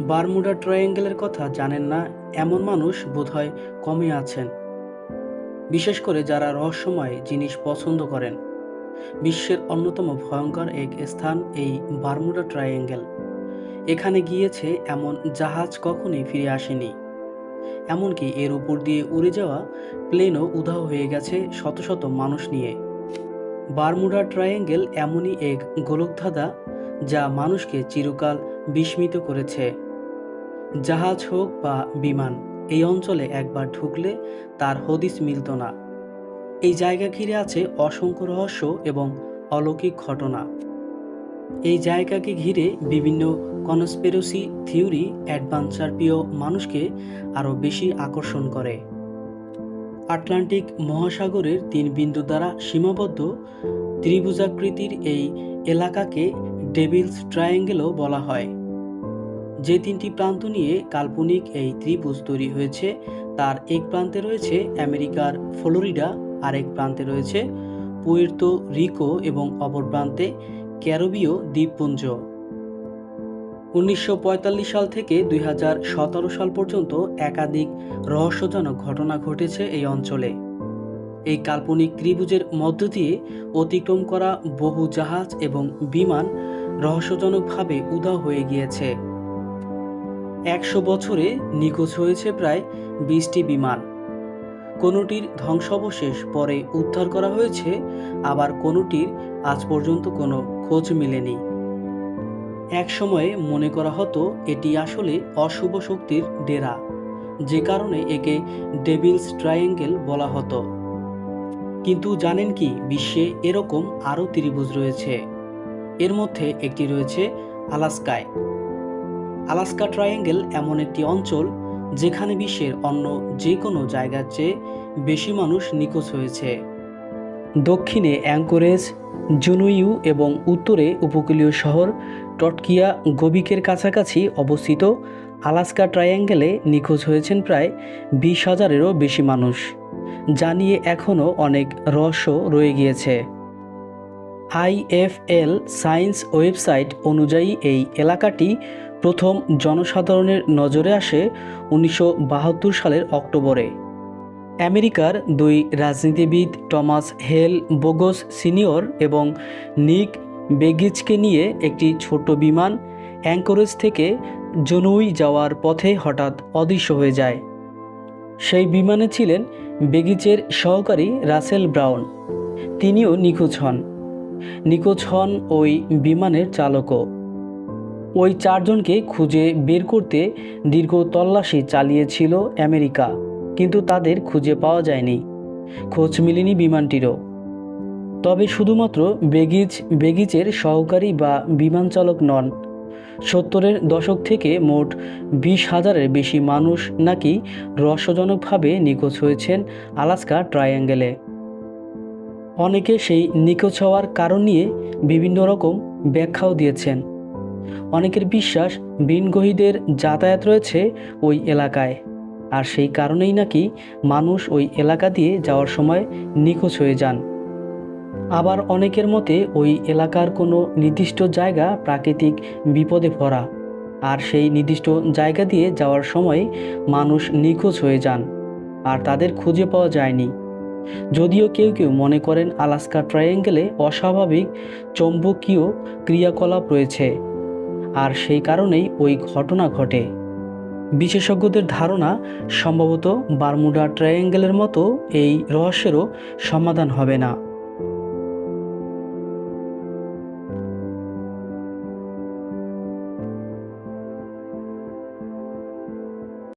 Bermuda ট্রায়াঙ্গেলের কথা জানেন না এমন মানুষ বোধহয় কমই আছেন। বিশেষ করে যারা রহস্যময় জিনিস পছন্দ করেন। বিশ্বের অন্যতম ভয়ঙ্কর এক স্থান এই বারমুডা ট্রায়াঙ্গেল। এখানে গিয়েছে এমন জাহাজ কখনই ফিরে আসেনি। এমনকি এর উপর দিয়ে উড়ে যাওয়া প্লেনও উধাও হয়ে গেছে শত শত মানুষ নিয়ে। বারমুডা ট্রায়াঙ্গেল এমনই এক গোলকধাঁধা যা মানুষকে চিরকাল বিস্মিত করেছে। জাহাজ হোক বা বিমান, এই অঞ্চলে একবার ঢুকলে তার হদিস মিলত না। এই জায়গা ঘিরে আছে অসংখ্য রহস্য এবং অলৌকিক ঘটনা। এই জায়গাকে ঘিরে বিভিন্ন কনস্পেরসি থিওরি অ্যাডভেঞ্চার প্রিয় মানুষকে আরও বেশি আকর্ষণ করে। আটলান্টিক মহাসাগরের তিন বিন্দু দ্বারা সীমাবদ্ধ ত্রিভুজাকৃতির এই এলাকাকে ডেভিলস ট্রায়াঙ্গেলও বলা হয়। যে তিনটি প্রান্ত নিয়ে কাল্পনিক এই ত্রিভুজ তৈরি হয়েছে, তার এক প্রান্তে রয়েছে আমেরিকার ফ্লোরিডা, আরেক প্রান্তে রয়েছে পুয়ের্তো রিকো এবং অপর প্রান্তে ক্যারোবীয় দ্বীপপুঞ্জ। উনিশশো পঁয়তাল্লিশ সাল থেকে দুই হাজার সতেরো সাল পর্যন্ত একাধিক রহস্যজনক ঘটনা ঘটেছে এই অঞ্চলে। এই কাল্পনিক ত্রিভুজের মধ্য দিয়ে অতিক্রম করা বহু জাহাজ এবং বিমান রহস্যজনকভাবে উদা হয়ে গিয়েছে। একশো বছরে নিখোঁজ হয়েছে প্রায় বিশটি বিমান। কোনোটির ধ্বংসাবশেষ পরে উদ্ধার করা হয়েছে, আবার কোনোটির আজ পর্যন্ত কোনো খোঁজ মেলেনি। এক সময়ে মনে করা হতো এটি আসলে অশুভ শক্তির ডেরা, যে কারণে একে ডেভিলস ট্রায়াঙ্গেল বলা হতো। কিন্তু জানেন কি, বিশ্বে এরকম আরও ত্রিভুজ রয়েছে। এর মধ্যে একটি রয়েছে আলাস্কায়। আলাস্কা ট্রায়াঙ্গেল এমন একটি অঞ্চল যেখানে বিশ্বের অন্য যে কোনো জায়গার চেয়ে বেশি মানুষ নিখোঁজ হয়েছে। দক্ষিণে অ্যাঙ্কোরেজ, জুনুইউ এবং উত্তরে উপকূলীয় শহর টটকিয়া গোবিকের কাছাকাছি অবস্থিত আলাস্কা ট্রায়াঙ্গেলে নিখোঁজ হয়েছেন প্রায় বিশ হাজারেরও বেশি মানুষ, যা নিয়ে এখনও অনেক রহস্য রয়ে গিয়েছে। আইএফএল সায়েন্স ওয়েবসাইট অনুযায়ী এই এলাকাটি প্রথম জনসাধারণের নজরে আসে উনিশশো বাহাত্তর সালের অক্টোবরে। আমেরিকার দুই রাজনীতিবিদ টমাস হেল বোগস সিনিয়র এবং নিক বেগিজকে নিয়ে একটি ছোট বিমান অ্যাঙ্করেজ থেকে জনুই যাওয়ার পথে হঠাৎ অদৃশ্য হয়ে যায়। সেই বিমানে ছিলেন বেগিচের সহকারী রাসেল ব্রাউন। তিনিও নিখোঁজ হন। নিখোঁজ হন ওই বিমানের চালকও। ওই চারজনকে খুঁজে বের করতে দীর্ঘ তল্লাশি চালিয়েছিল আমেরিকা, কিন্তু তাদের খুঁজে পাওয়া যায়নি। খোঁজ মিলেনি বিমানটিরও। তবে শুধুমাত্র বেগিজ বেগিচের সহকারী বা বিমান চালক নন, সত্তরের দশক থেকে মোট বিশ হাজারের বেশি মানুষ নাকি রহস্যজনকভাবে নিখোঁজ হয়েছেন আলাস্কা ট্রায়াঙ্গেলে। অনেকে সেই নিখোঁজ হওয়ার কারণ নিয়ে বিভিন্ন রকম ব্যাখ্যাও দিয়েছেন। অনেকের বিশ্বাস বিনগহীদের যাতায়াত রয়েছে ওই এলাকায়। আর সেই কারণেই নাকি মানুষ ওই এলাকা দিয়ে যাওয়ার সময় নিখোঁজ হয়ে যান। আবার অনেকের মতে ওই এলাকার কোনো নির্দিষ্ট জায়গা প্রাকৃতিক বিপদে ভরা। আর সেই নির্দিষ্ট জায়গা দিয়ে যাওয়ার সময় মানুষ নিখোঁজ হয়ে যান, আর তাদের খুঁজে পাওয়া যায়নি। যদিও কেউ কেউ মনে করেন আলাস্কা ট্রায়াঙ্গেলে অস্বাভাবিক চৌম্বকীয় ক্রিয়াকলাপ রয়েছে। আর সেই কারণেই ওই ঘটনা ঘটে। বিশেষজ্ঞদের ধারণা, সম্ভবত বারমুডা ট্রায়াঙ্গেলের মতো এই রহস্যেরও সমাধান হবে না।